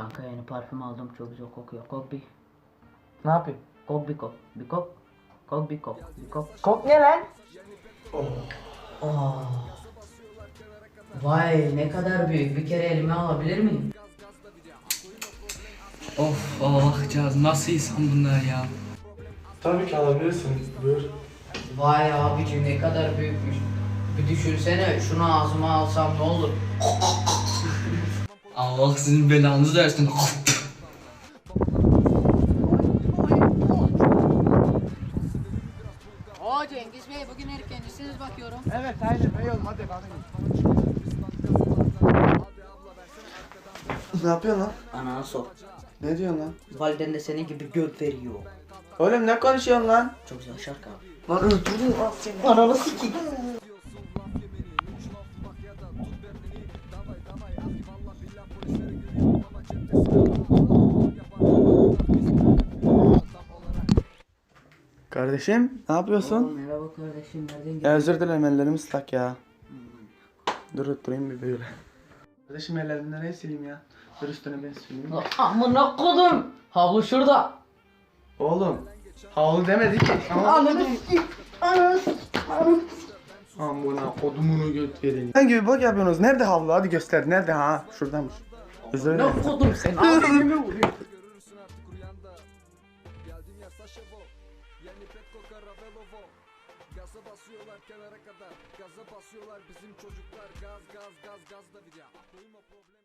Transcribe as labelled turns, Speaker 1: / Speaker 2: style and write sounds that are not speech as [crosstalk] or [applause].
Speaker 1: Kanka yeni parfüm aldım çok güzel kokuyor. Kok bir.
Speaker 2: Ne yapayım?
Speaker 1: Kok bir kok. Bir kok. Kok bir kok. Bir kok.
Speaker 2: Kok ne lan?
Speaker 1: Aa. Vay ne kadar büyük. Bir kere elime alabilir miyim?
Speaker 3: Of bakacağız nasıl insan bunlar ya.
Speaker 4: Tabii ki alabilirsin. Buyur.
Speaker 1: Vay abicim ne kadar büyükmüş. Bir düşünsene şunu ağzıma alsam ne olur?
Speaker 3: Allah sizin belanızı versin.
Speaker 5: Oo Cengiz Bey bugün erkencisiniz bakıyorum.
Speaker 2: Evet aynen bey oğlum hadi bana
Speaker 4: Ne yapıyorsun lan?
Speaker 1: Anana sor.
Speaker 4: Ne diyorsun lan?
Speaker 1: Validen de senin gibi göt veriyor.
Speaker 4: Oğlum ne konuşuyorsun lan?
Speaker 1: Çok güzel şarkı abi.
Speaker 4: Lan öldürdün lan seni.
Speaker 1: Ananı sikeyim.
Speaker 4: Kardeşim ne yapıyorsun?
Speaker 1: Merhaba kardeşim nereden
Speaker 4: Ya
Speaker 1: geldin?
Speaker 4: özür dilerim ellerim ıslak ya. Dur durayım bir böyle. Kardeşim ellerimi nereye sileyim ya? Dur üstüne ben sileyim.
Speaker 1: Amına kodum. Havlu şurada.
Speaker 4: Oğlum. Havlu demedik ki.
Speaker 1: Ananı sikeyim. Ananı.
Speaker 4: Amına kodumunu göt verin. Hangi bir bak yapıyorsunuz? Nerede havlu? Hadi göster. Nerede ha? Şuradanmış. Özür
Speaker 1: Ne
Speaker 4: dilerim.
Speaker 1: kodum sen? Abime vuruyor. [laughs]
Speaker 6: Gaza basıyorlar kenara kadar. Gaza basıyorlar bizim çocuklar. Gaz gaz gaz gaz da bir ya Duyma problem